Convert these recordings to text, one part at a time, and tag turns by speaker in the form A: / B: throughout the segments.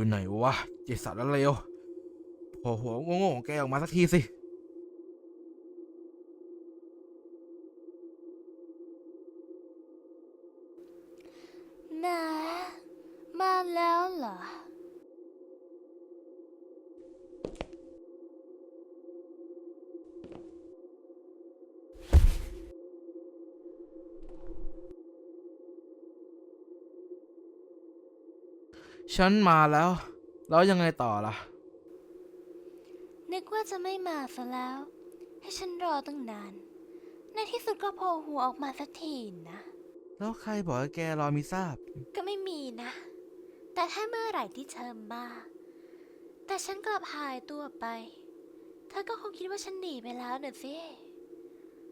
A: อยู่ไหนวะเจสันแล้วเร็วโผล่หัวโง่ๆของแกออกมาสักทีสิ
B: ม่มาแล้วเหรอ
A: ฉันมาแล้ว แล้วยังไงต่อล่ะ
B: นึกว่าจะไม่มาซะแล้ว ให้ฉันรอตั้งนาน ในที่สุดก็โผล่หัวออกมาสักทีนะ
A: แล้วใครบอกให้แกรอมิทราบ
B: ก็ไม่มีนะ แต่ถ้าเมื่อไหร่ที่เธอมา แต่ฉันกลับหายตัวไป เธอก็คงคิดว่าฉันหนีไปแล้วเน่ะสิ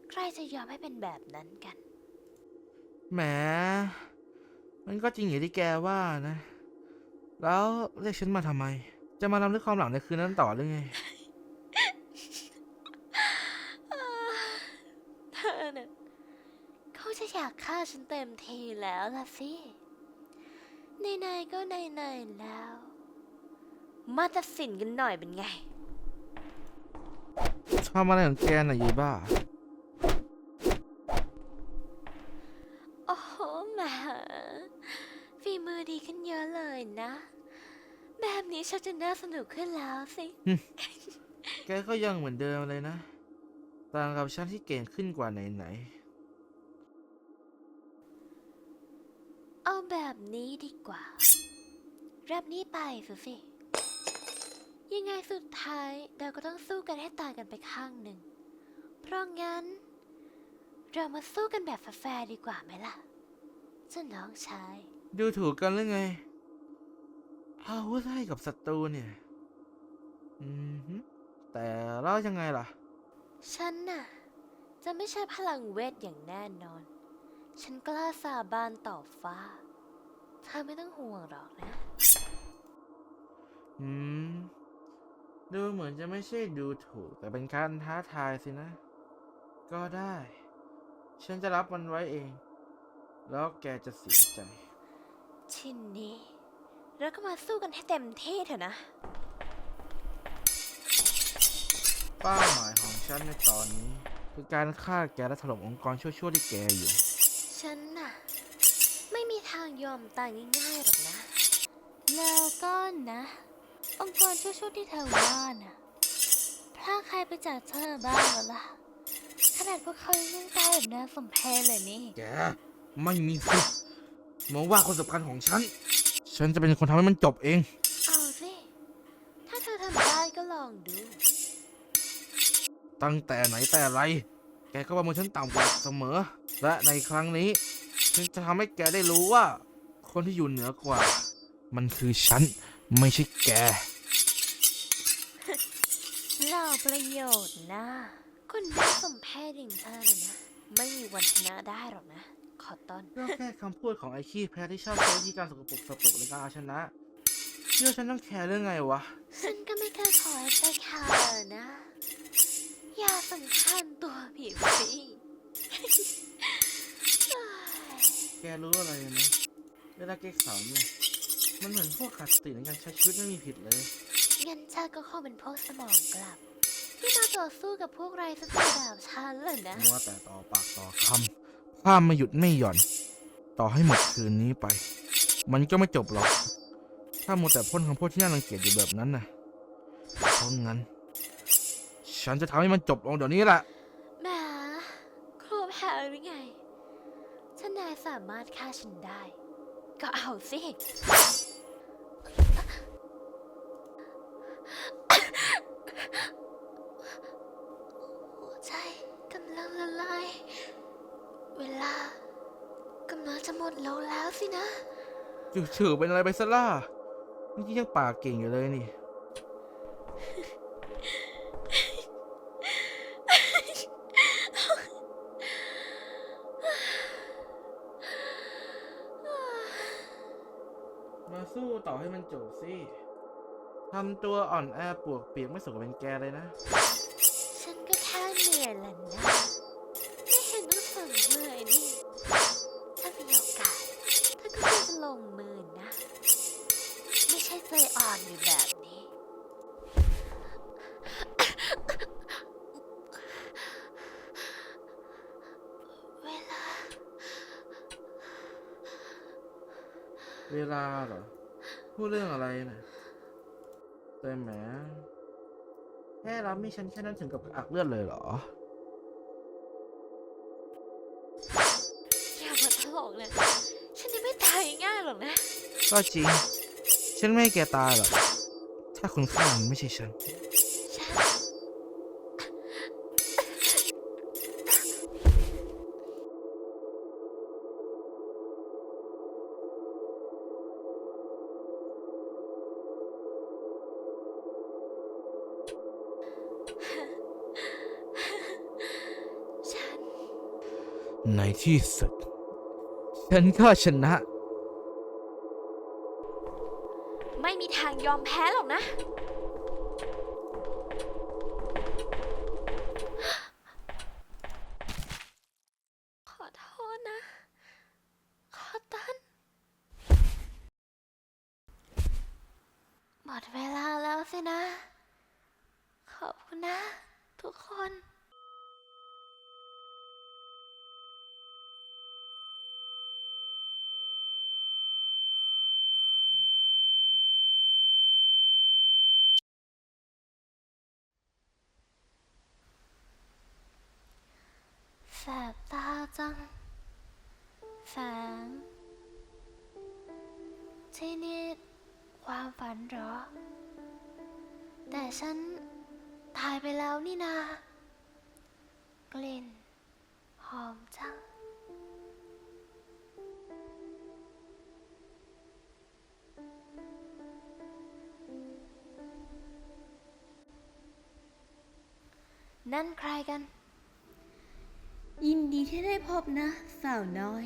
B: ใครจะยอมให้เป็นแบบนั้นกัน
A: แหม มันก็จริงอย่างที่แกว่านะ แล้วเรียกฉันมาทำไม จะมาลำลึกความหลังในคืนนั้นต่อหรือไง
B: เธอน่ะเขาจะอยากฆ่าฉันเต็มทีแล้วล่ะสิในๆก็ในๆแล้ว มาตัดสินกันหน่อยเป็นไง
A: ทำอะไรของแกน่ะยีบ้า
B: โอ้โหแหมฝีมือดีขึ้นเยอะเลยนะ แบบ นี้ชักจะน่าสนุกขึ้นแล้วสิ
A: แกก็ยังเหมือนเดิมเลยนะ ต่างกับฉันที่เก่งขึ้นกว่าไหน
B: เอาแบบนี้ดีกว่า รับนี้ไปสิสิ ยังไงสุดท้ายเราก็ต้องสู้กันให้ตายกันไปข้างหนึ่ง เพราะงั้น เรามาสู้กันแบบแฟร์ๆดีกว่าไหมล่ะเจ้าน้องชาย
A: ๆ ดูถูกกันหรือไง อาวุธให้กับศัตรูเนี่ย อืมฮึแต่แล้วยังไงล่ะ
B: ฉันน่ะ จะไม่ใช่พลังเวทอย่างแน่นอน ฉันกล้าสาบานต่อฟ้า เธอไม่ต้องห่วงหรอกนะ
A: อืม ดูเหมือนจะไม่ใช่ดูถูก แต่เป็นการท้าทายสินะ ก็ได้ ฉันจะรับมันไว้เอง แล้วแกจะเสียใจ
B: ทีนี้ เราก็มาสู้กันให้เต็มที่เถอะนะ
A: เป้าหมายของฉันในตอนนี้ คือการฆ่าแกและถล่มองค์กรชั่วๆที่แกอยู่
B: ฉันน่ะ ไม่มีทางยอมตายง่ายๆหรอกนะ แล้วก็นะ องค์กรชั่วๆที่เธอว่าน่ะพลาดใครไปจากเธอบ้างแล้วล่ะ ขนาดพวกเขายังตายแบบน่าสมเพชเลยนี่
A: แก ไม่มีสิทธิ์มองว่าคนสำคัญของฉัน ฉันจะเป็นคนทำให้มันจบเอง
B: เอาสิถ้าเธอทำได้ก็ลองดู
A: ตั้งแต่ไหนแต่ไร แกก็ประเมินฉันต่ำกว่าเสมอ และในครั้งนี้ ฉันจะทำให้แกได้รู้ว่า คนที่อยู่เหนือกว่า มันคือฉัน ไม่ใช่แก
B: เล่าประโยชน์นะ คนน่าสมเพชอย่างเธอน่ะนะ ไม่มีวันชนะได้หรอกนะข อต้อน
A: ก็แค่คำพูดของไอ้ขี้แพ้ที่ชอบใช้วิธีการสกปรกสกปรกในการเอาชนะเชื่อฉันต้องแคร์เรื่องไงวะ
B: ฉันก็ไม่เคยขอให้เธอแคร์นะ อย่าสำคัญตัวผิดสิ
A: แกรู้อะไรไหมเวลาแกขำเนี่ย มันเหมือนพวกขาดสติในการใช้ชีวิตไม่มีผิดเลย
B: งั้นเธอก็คงเป็นพวกสมองกลับ ที่มาต่อสู้กับพวกไรสติแบบฉันเลยนะ
A: มัวแต่ต่อปากต่อคำ ถ้ามไม่หยุดไม่หย่อน ต่อให้หมดคืนนี้ไป มันก็ไม่จบหรอก ถ้ามัวแต่พ่นคำพูดที่น่ารังเกียจอยู่แบบนั้นนะเพราะงั้น ฉันจะทำให้มันจบลงเดี๋ยวนี้แหละ
B: แหมครูแพ้หรือไง ถ้านายสามารถฆ่าฉันได้ ก็เอาสิ จะหมดลงแล้วสินะ
A: จู่ๆเป็นอะไรไปซะล่ะเมื่อกี้ยังปากเก่งอยู่เลยนี่ มาสู้ต่อให้มันจบสิ ทำตัวอ่อนแอปวกเปียกไม่สมกับเป็นแกเลยนะ
B: ฉันก็แค่เหนื่อยแหละ
A: เวลาเหรอ พูดเรื่องอะไรนะแต่แหมแค่รับไม่ฉันแค่นั้นถึงกับอักเลือดเลยเหรอ
B: อย่ามาตลกเลย ฉันยังไม่ตายง่ายหรอกนะ
A: ก็จริง ฉันไม่ให้แกตายหรอก ถ้าคุณฆ่ามันไม่ใช่ฉัน ในที่สุด ฉันก็ชนะ
B: ไม่มีทางยอมแพ้หรอกนะ ขอโทษนะ ขอตัน หมดเวลาแล้วสินะ ขอบคุณนะ ทุกคน แสบตา จังแสงที่นี่ความฝันเหรอ แต่ฉันตายไปแล้วนี่นา กลิ่น หอมจังนั่นใครกัน
C: ยินดีที่ได้พบนะ สาวน้อย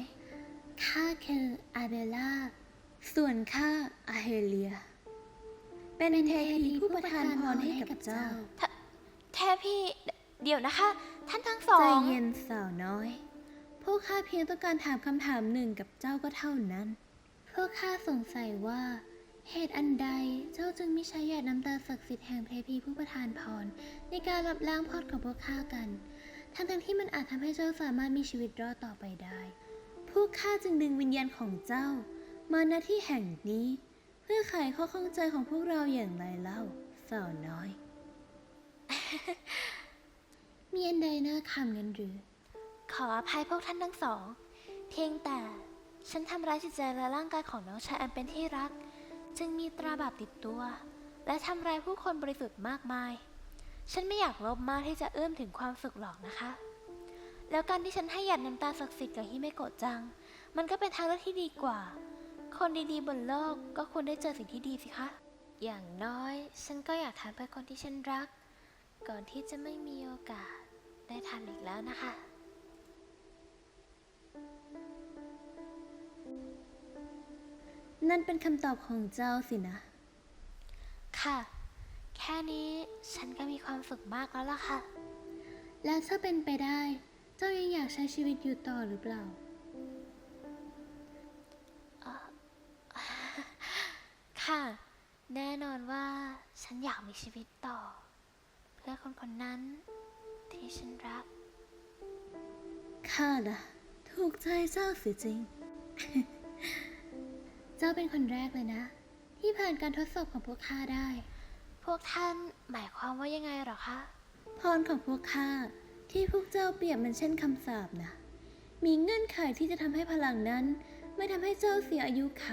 C: ข้าคืออาเบลล่า ส่วนข้าอาเฮเลีย เป็นเทพีผู้ประทานพรให้กับเจ้า
B: แทพี่เดเดี๋ยวนะคะ ท่านทั้งสอ
C: ใจ
B: ง
C: เย็นสาวน้อย พวกข้าเพียงต้องการถามคำถามหนึ่งกับเจ้าก็เท่านั้น พวกข้าสงสัยว่า เหตุอันใดเจ้าจึงไม่ใช้หยาดน้ำตาศักดิ์สิทธิ์แห่งเทพีผู้ประทานพร ในการรับล้างพรของพวกข้ากัน ทั้งทั้งๆที่มันอาจทำให้เจ้าสามารถมีชีวิตรอดต่อไปได้ พวกข้าจึงดึงวิญญาณของเจ้า มาณที่แห่งนี้ เพื่อไขข้อข้องใจของพวกเราอย่างไรเล่าสาวน้อย มีอันใดน่าขำกันหรือ
B: ขออภัยพวกท่านทั้งสอง เพียงแต่ฉันทำร้ายจิตใจและร่างกายของน้องชายอันเป็นที่รัก จึงมีตราบาปติดตัว และทำร้ายผู้คนบริสุทธิ์มากมาย ฉันไม่อยากลบมากที่จะเอื้อมถึงความสุขหรอกนะคะ แล้วการที่ฉันให้หยาดน้ำตาศักดิ์สิทธิ์กับฮิเมโกะจัง มันก็เป็นทางเลือกที่ดีกว่า คนดีๆบนโลกก็ควรได้เจอสิ่งที่ดีสิคะ อย่างน้อย ฉันก็อยากทำเพื่อคนที่ฉันรัก ก่อนที่จะไม่มีโอกาสได้ทำอีกแล้วนะคะ
C: นั่นเป็นคำตอบของเจ้าสินะ
B: ค่ะ แค่นี้ฉันก็มีความสุขมากแล้วล่ะค่ะ
C: แล้วถ้าเป็นไปได้ เจ้ายังอยากใช้ชีวิตอยู่ต่อหรือเปล่า
B: ค่ะ แน่นอนว่าฉันอยากมีชีวิตต่อ เพื่อคนคนนั้นที่ฉันรัก
C: ข้าล่ะ ถูกใจเจ้าเสียจริง เจ้าเป็นคนแรกเลยนะ ที่ผ่านการทดสอบของพวกข้าได้
B: พวกท่านหมายความว่ายังไงเหรอคะ
C: พรของพวกข้าที่พวกเจ้าเปรียบมันเช่นคำสาปนะ มีเงื่อนไขที่จะทำให้พลังนั้น ไม่ทำให้เจ้าเสียอายุไข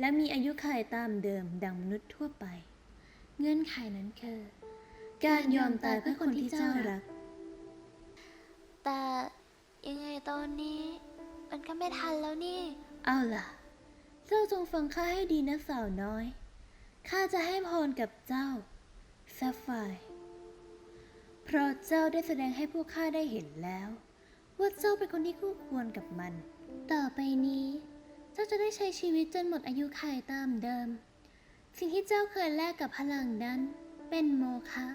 C: และมีอายุไขตามเดิมดังมนุษย์ทั่วไป เงื่อนไขนั้นคือ การยอมตายเพื่อคนที่เจ้ารัก
B: แต่ยังไงตอนนี้ มันก็ไม่ทันแล้วนี่
C: เอาล่ะ เจ้าจงฟังข้าให้ดีนะสาวน้อย ข้าจะให้พรกับเจ้าแซฟไฟเพราะเจ้าได้แสดงให้พวกข้าได้เห็นแล้ว ว่าเจ้าเป็นคนที่คู่ควรกับมัน ต่อไปนี้ เจ้าจะได้ใช้ชีวิตจนหมดอายุขัยตามเดิม สิ่งที่เจ้าเคยแลกกับพลังนั้น เป็นโมฆะ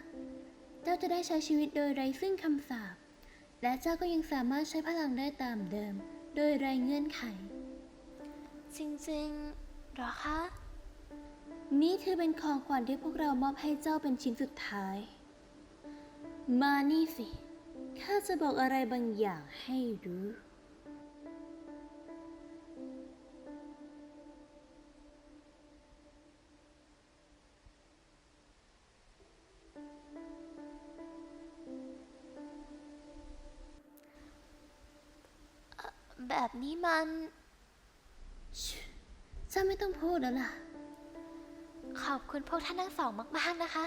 C: เจ้าจะได้ใช้ชีวิตโดยไร้ซึ่งคำสาปและเจ้าก็ยังสามารถใช้พลังได้ตามเดิม โดยไร้เงื่อนไข
B: จริงๆหรอคะ
C: นี่ถือเป็นของขวัญที่พวกเรามอบให้เจ้าเป็นชิ้นสุดท้าย มานี่สิ ข้าจะบอกอะไรบางอย่างให้รู้
B: แบบนี้มัน
C: เจ้าไม่ต้องพูดแล้วล่ะ
B: ขอบคุณพวกท่านทั้งสองมากๆนะคะ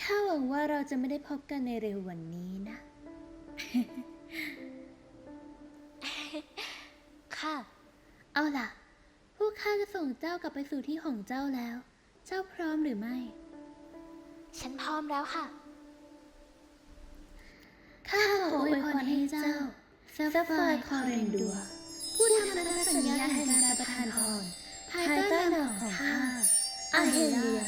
C: ข้าหวังว่าเราจะไม่ได้พบกันในเร็ววันนี้นะ
B: ค่ะ
C: เอาล่ะ พวกข้าจะส่งเจ้ากลับไปสู่ที่ของเจ้าแล้ว เจ้าพร้อมหรือไม่
B: ฉันพร้อมแล้วค่ะ
C: ข้าขออวยพรให้เจ้าซาฟายคอเรนดัวผู้ทำพันธสัญญาแห่งการประทานพรภายใต้นามของข้า อาเฮเลีย